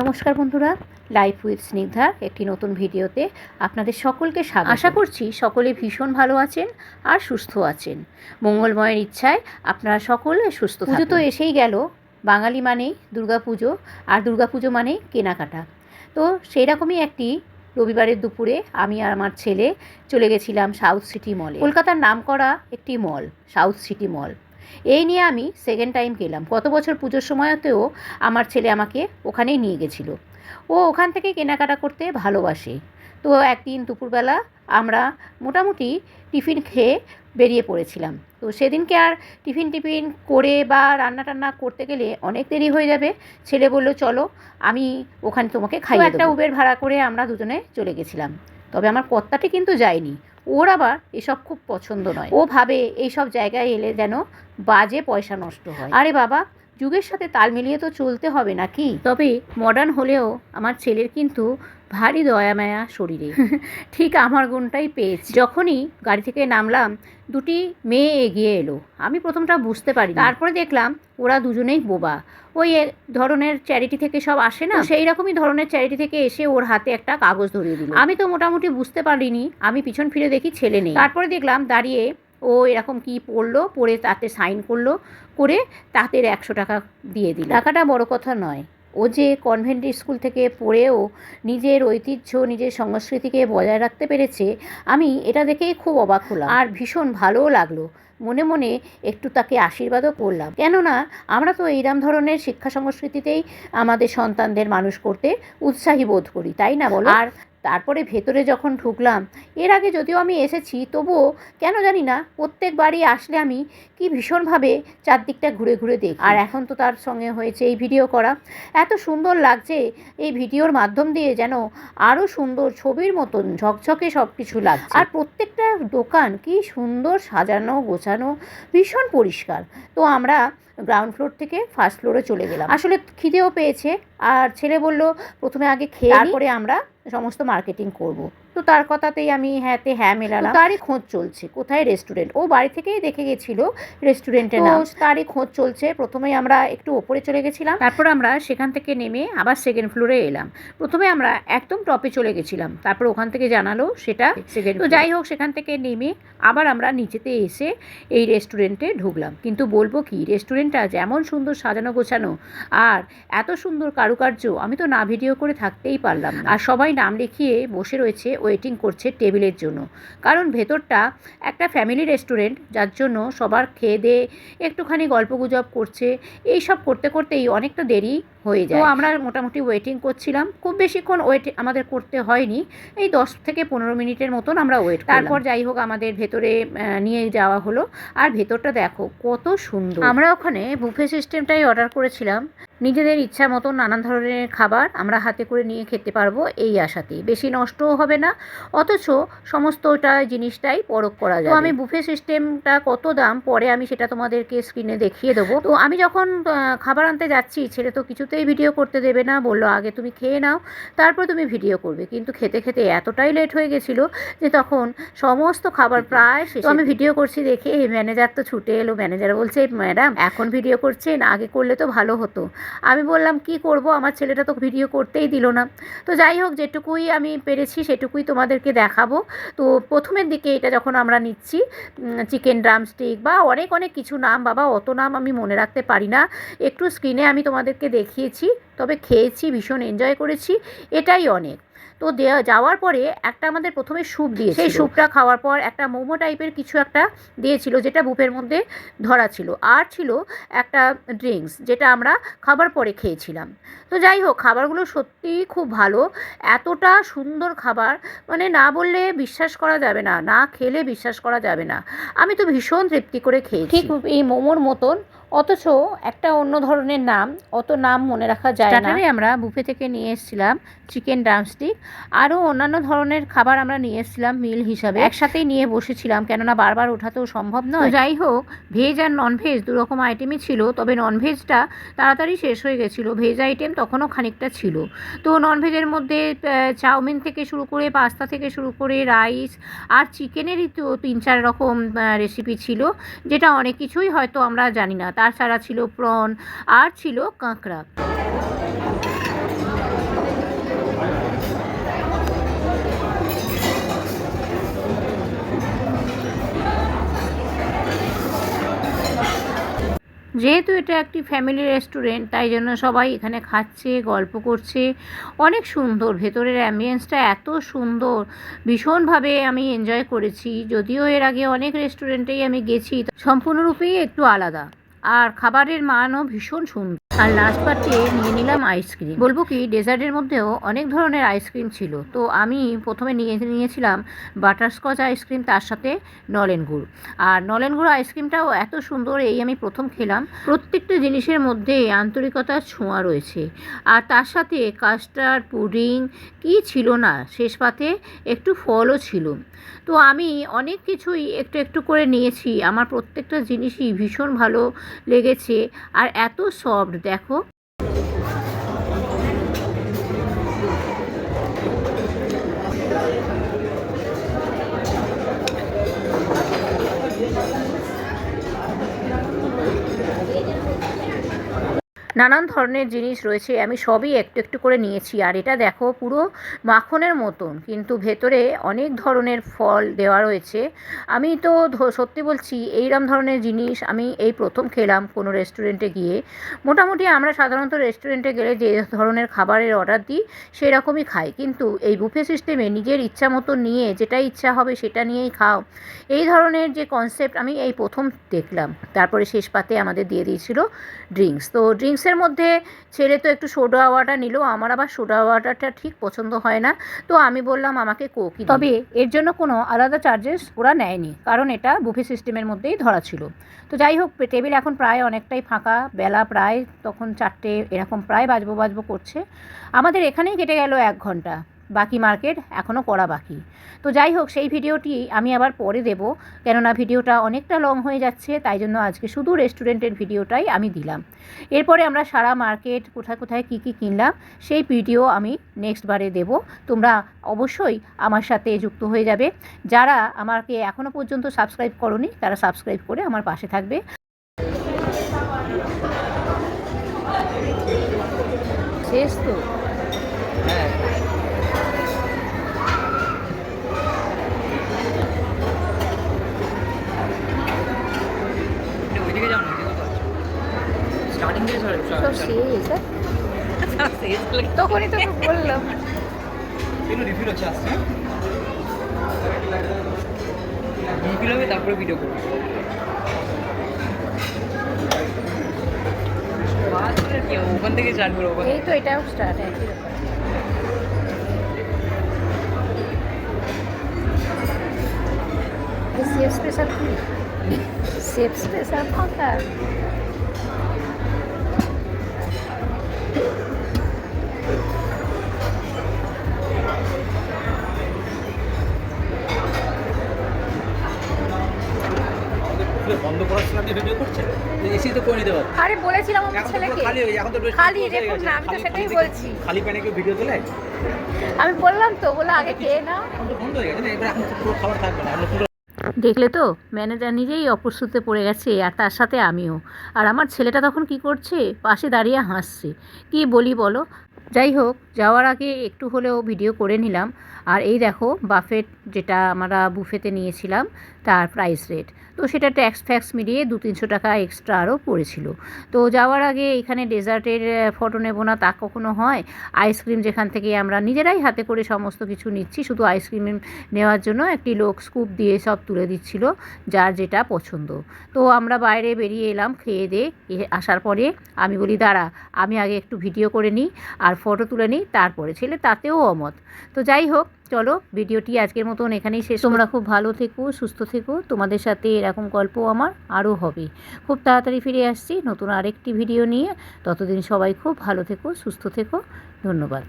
নমস্কার বন্ধুরা life with Snigdha একটি নতুন ভিডিওতে আপনাদের সকলকে স্বাগত। আশা করছি সকলে ভীষণ ভালো আছেন আর সুস্থ আছেন। মঙ্গলময়ের ইচ্ছায় আপনারা সকলে সুস্থ পুজো তো এসেই গেল বাঙালি মানেই দুর্গাপুজো আর দুর্গাপুজো মানেই কেনাকাটা। তো সেই রকমই একটি রবিবারের দুপুরে আমি আর আমার ছেলে চলে গেছিলাম সাউথ সিটি মলে কলকাতার নামকরা একটি মল সাউথ সিটি মল এই নিয়ে আমি সেকেন্ড টাইম গেলাম। গত বছর পুজোর সময়তেও আমার ছেলে আমাকে ওখানেই নিয়ে গেছিল। ও ওখান থেকে কেনাকাটা করতে ভালোবাসে। তো একদিন দুপুরবেলা আমরা মোটামুটি টিফিন খেয়ে বেরিয়ে পড়েছিলাম। তো সেদিনকে আর টিফিন টিফিন করে বা রান্না টান্না করতে গেলে অনেক দেরি হয়ে যাবে। ছেলে বলল চলো আমি ওখানে তোমাকে খাই একটা উবের ভাড়া করে আমরা দুজনে চলে গেছিলাম। তবে আমার কর্তাটি কিন্তু যায়নি। ওর আবার এসব খুব পছন্দ নয়। ও ভাবে এইসব জায়গায় এলে যেন বাজে পয়সা নষ্ট হয়। আরে বাবা যুগের সাথে তাল মিলিয়ে তো চলতে হবে নাকি? তবে মডার্ন হলেও আমার ছেলের কিন্তু ভারী দয়া মায়া শরীরে। ঠিক আমার গুণটাই পেয়েছি। যখনই গাড়ি থেকে নামলাম দুটি মেয়ে এগিয়ে এলো। আমি প্রথমটা বুঝতে পারি তারপরে দেখলাম ওরা দুজনেই বোবা। ওই ধরনের চ্যারিটি থেকে সব আসে না? সেই রকমই ধরনের চ্যারিটি থেকে এসে ওর হাতে একটা কাগজ ধরিয়ে দিল। আমি তো মোটামুটি বুঝতে পারিনি আমি পিছন ফিরে দেখি ছেলে নেই। তারপরে দেখলাম দাঁড়িয়ে ও এরকম কি পড়ল পড়ে তাতে সাইন করল করে তাতে একশো টাকা দিয়ে দিল। টাকাটা বড় কথা নয়। ও যে কনভেন্ট স্কুল থেকে পড়েও নিজের ঐতিহ্য নিজের সংস্কৃতিকে বজায় রাখতে পেরেছে আমি এটা দেখেই খুব অবাক হলাম। আর ভীষণ ভালোও লাগল। মনে মনে একটু তাকে আশীর্বাদও করলাম। কেননা, আমরা তো এইরকম ধরনের শিক্ষা সংস্কৃতিতেই আমাদের সন্তানদের মানুষ করতে উৎসাহী বোধ করি, তাই না বলো? আর তারপরে ভেতরে যখন ঢুকলাম, এর আগে যদিও আমি এসেছি, তবুও কেন জানি না, প্রত্যেক বাড়ি আসলে আমি কি ভীষণভাবে চারদিকটা ঘুরে ঘুরে দেখি। আর এখন তো তার সঙ্গে হয়েছে এই ভিডিও করা। এত সুন্দর লাগছে এই ভিডিওর মাধ্যম দিয়ে যেন আরও সুন্দর ছবির মতন ঝকঝকে সব কিছু লাগছে। আর প্রত্যেকটা দোকান কি সুন্দর সাজানো, গোছানো, ভীষণ পরিষ্কার। তো আমরা গ্রাউন্ড ফ্লোর থেকে ফার্স্ট ফ্লোরে চলে গেলাম। আসলে খিদেও পেয়েছে, আর ছেলে বলল, প্রথমে আগে খেয়ে তারপরে আমরা সমস্ত মার্কেটিং করব। তো তার কথাতেই আমি হ্যাঁতে হ্যাঁ মেলালাম। তারই খোঁজ চলছে কোথায় রেস্টুরেন্ট ও বাড়ি থেকেই দেখে গেছিল রেস্টুরেন্টের নাম। তারই খোঁজ চলছে। প্রথমে আমরা একটু ওপরে চলে গেছিলাম। তারপর আমরা সেখান থেকে নেমে আবার সেকেন্ড ফ্লোরে এলাম। প্রথমে আমরা একদম টপে চলে গেছিলাম। তারপর ওখান থেকে জানালো সেটা। সেকেন্ড তো যাই হোক সেখান থেকে নেমে আবার আমরা নিচেতে এসে এই রেস্টুরেন্টে ঢুকলাম। কিন্তু বলব কি রেস্টুরেন্টটা যেমন সুন্দর সাজানো গোছানো আর এত সুন্দর কারুকার্য আমি তো না ভিডিও করে থাকতেই পারলাম না। আর সবাই নাম লিখিয়ে বসে রয়েছে ওয়েটিং করছে টেবিলের জন্য। কারণ ভেতরটা একটা ফ্যামিলি রেস্টুরেন্ট যার জন্য সবার খেয়ে দেয়ে একটুখানি গল্পগুজব করছে এই সব করতে করতেই অনেকটা দেরি হয়ে যায়। তো আমরা মোটামুটি ওয়েটিং করছিলাম। খুব বেশিক্ষণ ওয়েট আমাদের করতে হয়নি। এই দশ থেকে পনেরো মিনিটের মতন আমরা ওয়েট তারপর যাই হোক আমাদের ভেতরে নিয়ে যাওয়া হলো। আর ভেতরটা দেখো কত সুন্দর। আমরা ওখানে বুফে সিস্টেমটাই অর্ডার করেছিলাম। নিজেদের ইচ্ছা মতো নানান ধরনের খাবার আমরা হাতে করে নিয়ে খেতে পারব এই আশাতেই। বেশি নষ্টও হবে না অথচ সমস্তটা জিনিসটাই পরখ করা যায় তো আমি বুফে সিস্টেমটা কত দাম পরে আমি সেটা তোমাদেরকে স্ক্রিনে দেখিয়ে দেবো। তো আমি যখন খাবার আনতে যাচ্ছি ছেলে তো কিছুতেই ভিডিও করতে দেবে না বলল আগে তুমি খেয়ে নাও তারপর তুমি ভিডিও করবে। কিন্তু খেতে খেতে এতটাই লেট হয়ে গেছিল যে তখন সমস্ত খাবার প্রায় শেষ তো আমি ভিডিও করছি দেখে এই ম্যানেজার তো ছুটে এলো। ম্যানেজার বলছে ম্যাডাম এখন ভিডিও করছেন আগে করলে তো ভালো হতো। আমি বললাম, কি করব? আমার ছেলেটা তো ভিডিও করতেই দিল না। তো যাই হোক, যেটুকুই আমি পেরেছি সেটুকুই তোমাদেরকে দেখাবো। তো প্রথমের দিকে এটা যখন আমরা নিচ্ছি চিকেন ড্রামস্টিক বা অনেক অনেক কিছু নাম, বাবা, অত নাম আমি মনে রাখতে পারি না। একটু স্ক্রিনে আমি তোমাদেরকে দেখিয়েছি, তবে খেয়েছি, ভীষণ এনজয় করেছি। এটাই অনেক। তো দেওয়া যাওয়ার পরে একটা আমাদের প্রথমে স্যুপ দিয়ে সেই স্যুপটা খাওয়ার পর একটা মোমো টাইপের কিছু একটা দিয়েছিল যেটা বুফের মধ্যে ধরা ছিল। আর ছিল একটা ড্রিঙ্কস যেটা আমরা খাবার পরে খেয়েছিলাম। তো যাই হোক খাবারগুলো সত্যিই খুব ভালো। এতটা সুন্দর খাবার মানে না বললে বিশ্বাস করা যাবে না না খেলে বিশ্বাস করা যাবে না। আমি তো ভীষণ তৃপ্তি করে খেয়েছি। ঠিক এই মোমোর মতন অথচ একটা অন্য ধরনের নাম অত নাম মনে রাখা যায় না। আমরা বুফে থেকে নিয়ে এসেছিলাম চিকেন ড্রামস্টিক আরও অন্যান্য ধরনের খাবার আমরা নিয়ে এসেছিলাম মিল হিসাবে। একসাথেই নিয়ে বসেছিলাম কেননা বারবার ওঠাতেও সম্ভব নয়। যাই হোক ভেজ আর ননভেজ দু রকম আইটেমই ছিল তবে ননভেজটা তাড়াতাড়ি শেষ হয়ে গেছিল ভেজ আইটেম তখনও খানিকটা ছিল। তো ননভেজের মধ্যে চাউমিন থেকে শুরু করে পাস্তা থেকে শুরু করে রাইস আর চিকেনেরই তো তিন চার রকম রেসিপি ছিল যেটা অনেক কিছুই হয়তো আমরা জানি না। তাছাড়া ছিল প্রন আর ছিল কাঁকড়া। যেহেতু এটা একটি ফ্যামিলি রেস্টুরেন্ট তাই জন্য সবাই এখানে খাচ্ছে, গল্প করছে। অনেক সুন্দর, ভেতরের অ্যাম্বিয়েন্সটা এত সুন্দর। ভীষণভাবে আমি এনজয় করেছি, যদিও এর আগে অনেক রেস্টুরেন্টেই আমি গেছি, সম্পূর্ণরূপেই একটু আলাদা। আর খাবারের মানও ভীষণ সুন্দর। আর লাস্ট পার্টে নিয়ে নিলাম আইসক্রিম বলব কি ডেজার্টের মধ্যেও অনেক ধরনের আইসক্রিম ছিল। তো আমি প্রথমে নিয়ে নিয়েছিলাম বাটারস্কচ আইসক্রিম তার সাথে নলেন গুড়। আর নলেন গুড় আইসক্রিমটাও এত সুন্দর, এই আমি প্রথম খেলাম। প্রত্যেকটা জিনিসের মধ্যে আন্তরিকতার ছোঁয়া রয়েছে। আর তার সাথে কাস্টার্ড পুডিং কি ছিল না, শেষ পাতে একটু ফলও ছিল। তো আমি অনেক কিছুই একটু একটু করে নিয়েছি। আমার প্রত্যেকটা জিনিসই ভীষণ ভালো লেগেছে। আর এত সফট দেখো। নানান ধরনের জিনিস রয়েছে, আমি সবই একটু একটু করে নিয়েছি। আর এটা দেখো, পুরো মাখনের মতন, কিন্তু ভেতরে অনেক ধরনের ফল দেওয়া রয়েছে। আমি তো সত্যি বলছি এইরকম ধরনের জিনিস আমি এই প্রথম খেলাম কোনো রেস্টুরেন্টে গিয়ে। মোটামুটি আমরা সাধারণত রেস্টুরেন্টে গেলে যে ধরনের খাবারের অর্ডার দিই সেই রকমই খাই। কিন্তু এই বুফে সিস্টেমে নিজের ইচ্ছা মতো নিয়ে, যেটা ইচ্ছা হবে সেটা নিয়েই খাও। এই ধরনের যে কনসেপ্ট আমি এই প্রথম দেখলাম। তারপরে শেষ পাতে আমাদের দিয়ে দিয়েছিল ড্রিঙ্কস তো ড্রিঙ্কসের মধ্যে ছেলে তো একটু সোডা ওয়াটার নিল, আমার আবার সোডা ওয়াটারটা ঠিক পছন্দ হয় না। তো আমি বললাম, আমাকে কোকি তবে এর জন্য কোনো আলাদা চার্জেস ওরা নেয়নি, কারণ এটা বুফে সিস্টেমের মধ্যেই ধরা ছিল। তো যাই হোক টেবিল এখন প্রায় অনেকটাই ফাঁকা, বেলা প্রায় তখন চারটে, এরকম প্রায় বাজবো বাজবো করছে। আমাদের এখানেই কেটে গেল এক ঘণ্টা। বাকি মার্কেট এখনও করা বাকি। তো যাই হোক, সেই ভিডিওটি আমি আবার পরে দেব। কেননা ভিডিওটা অনেকটা লং হয়ে যাচ্ছে, তাই জন্য আজকে শুধু রেস্টুরেন্টের ভিডিওটাই আমি দিলাম। এরপরে আমরা সারা মার্কেট কোথায় কোথায় কী কী কিনলাম, সেই ভিডিও আমি নেক্সট বারে দেব। তোমরা অবশ্যই আমার সাথে যুক্ত হয়ে যাবে। যারা আমাকে এখনও পর্যন্ত সাবস্ক্রাইব করনি, তারা সাবস্ক্রাইব করে আমার পাশে থাকবে। তখনই তো বললাম রিভিউ হচ্ছে আসছে রিভিউ হবে তারপরে ভিডিও করব ওখান থেকে স্টার্ট করব এই তো এটাও স্টার্ট একই সেফ স্পেশাল সেফ স্পেশাল ফাঁকা বন্ধ করার সময় ভিডিও করছেন? এসি তো করে নিতে আরে বলেছিলাম আমার ছেলেকে। খালি এখন তো বেশ খালি দেখুন না, আমি তো সেটাই বলছি। খালি প্যানে কেউ ভিডিও তোলে আমি বললাম তো বলে আগে খেয়ে নাও। বন্ধ হয়ে গেছে এবার এখন পুরো খাবার থাকবে না। পুরো দেখলে তো ম্যানেজার নিজেই অপ্রস্তুতে পড়ে গেছে আর তার সাথে আমিও। আর আমার ছেলেটা তখন কি করছে? পাশে দাঁড়িয়ে হাসছে। কি বলি বলো? যাই হোক যাওয়ার আগে একটু হলেও ভিডিও করে নিলাম। আর এই দেখো বাফেট যেটা আমরা বুফেতে নিয়েছিলাম তার প্রাইস রেট তো সেটা ট্যাক্স ফ্যাক্স মিলিয়ে দু তিনশো টাকা এক্সট্রা আরও পড়েছিল। তো যাওয়ার আগে এখানে ডেজার্টের ফটো নেব না তা কখনো হয়? আইসক্রিম যেখান থেকে আমরা নিজেরাই হাতে করে সমস্ত কিছু নিচ্ছি, শুধু আইসক্রিম নেওয়ার জন্য একটি লোক স্কুপ দিয়ে সব তুলে দিচ্ছিল যার যেটা পছন্দ। তো আমরা বাইরে বেরিয়ে এলাম, খেয়ে দিয়ে আসার পরে আমি বলি, দাঁড়া, আমি আগে একটু ভিডিও করে নিই আর ফটো তুলে নিই, তারপরে ছেলে তাতেও অমত। তো যাই হোক চলো ভিডিওটি আজকের মতন এখানেই শেষ। তোমরা খুব ভালো থেকো, সুস্থ থেকো। তোমাদের সাথে এরকম গল্প আমার আরও হবে। খুব তাড়াতাড়ি ফিরে আসছি নতুন আরেকটি ভিডিও নিয়ে। ততদিন সবাই খুব ভালো থেকো, সুস্থ থেকো। ধন্যবাদ।